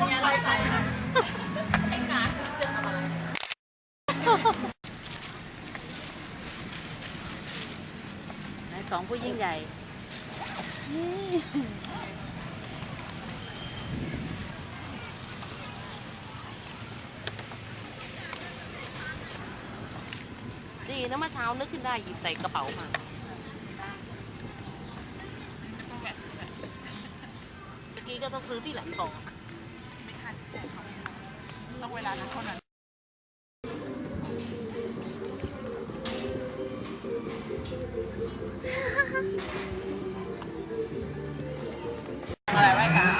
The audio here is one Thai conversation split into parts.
ไหนสองผู้ยิ่งใหญ่ดีนะเมื่อเช้านึกขึ้นได้หยิบใส่กระเป๋ามา เมื่อกี้ก็ต้องซื้อที่หลังก่อง วลานั้นเท่านั้นอะไรไว้กัน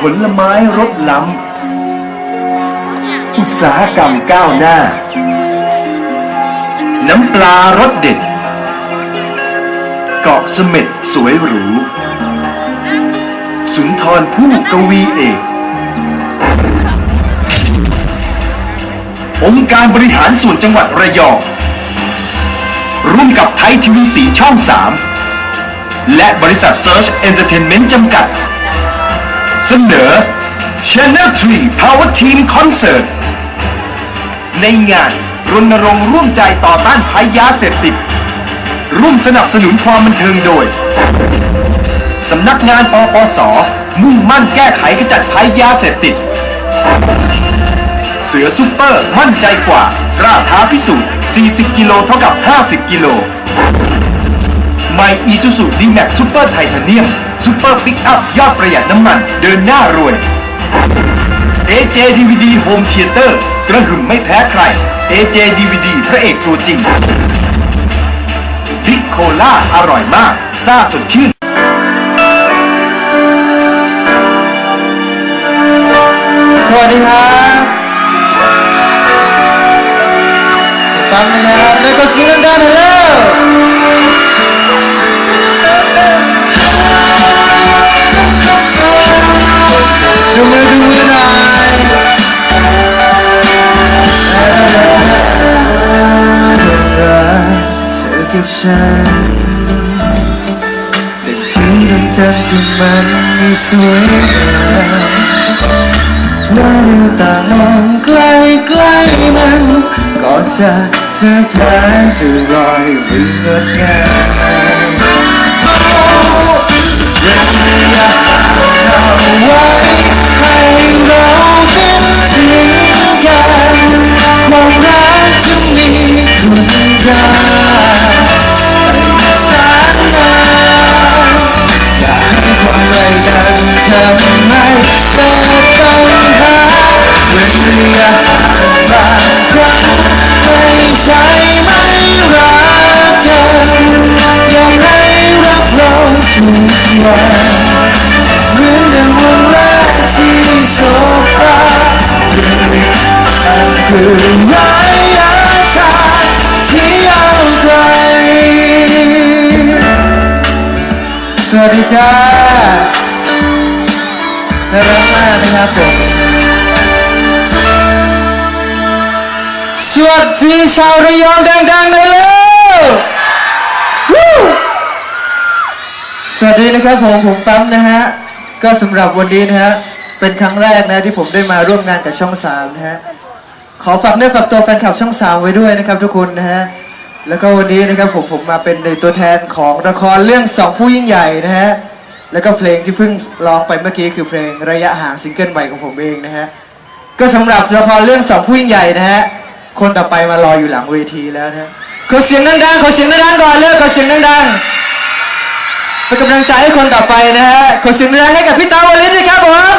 ผลไม้รสล้ำ อุตสาหกรรมก้าวหน้า น้ำปลารสเด็ด เกาะเสม็ดสวยหรู สุนทรผู้กวีเอก องค์การบริหารส่วนจังหวัดระยอง ร่วมกับไทยทีวีสีช่อง 3 และบริษัท Search Entertainment จำกัด เสนอ Channel 3 Power Team Concert ในงานรณรงค์ร่วมใจต่อต้านภัยยาเสพติด ร่วมสนับสนุนความบันเทิงโดย สำนักงานปปส มุ่งมั่นแก้ไขขจัดภัยยาเสพติด เสือซุปเปอร์มั่นใจกว่ากล้าท้าพิสูจน์ 40 กิโลเท่ากับ 50 กิโลใหม่อีซูซูดีแม็กซูเปอร์ไทเทเนียม ซูเปอร์ปิกอัพยอดประหยัดน้ำมัน เดินหน้ารวย AJ DVD Home Theater กระหึ่มไม่แพ้ใคร AJ DVD พระเอกตัวจริงพิกโคล่าอร่อยมากซ่าสดชื่นสวัสดีครับฟังนะครับแล้วก็เสียงดังๆหน่อย ฉันเป็นเพียงดวงจันทร์ที่มันไม่สวยงามว่าดูตามองใกล้ใกล้มันก็จะเจอแผลจะรอยริงงดงาม อยากมาครั้งไม่ใช่ไม่รักกันอยากให้รักเราทุกวันเหมือนดังวันแรกที่สบตาเรื่องอันคือระยะทาที่ยาวไกลสวัสดีจ้าน่ารักมากนะครับผม วัสดีชาวระยองดังๆเลยเร็ววู้สวัสดีนะครับผมผมปั๊มนะฮะ ก็สำหรับวันนี้นะฮะ เป็นครั้งแรกนะที่ผมได้มาร่วมงานกับช่องสามนะฮะ ขอฝากเนื้อฝากตัวแฟนคลับช่องสามไว้ด้วยนะครับทุกคนนะฮะ แล้วก็วันนี้นะครับผมผมมาเป็นในตัวแทนของละครเรื่องสองผู้ยิ่งใหญ่นะฮะ แล้วก็เพลงที่เพิ่งร้องไปเมื่อกี้คือเพลงระยะห่างซิงเกิลใหม่ของผมเองนะฮะ ก็สำหรับละครเรื่องสองผู้ยิ่งใหญ่นะฮะ คนต่อไปมารออยู่หลังเวทีแล้วนะฮะขอเสียงดังๆขอเสียงดังๆก่อนเลยขอเสียงดังๆเป็นกำลังใจให้คนต่อไปนะฮะขอเสียงดังๆให้กับพี่ตาวลิศด้วยครับผม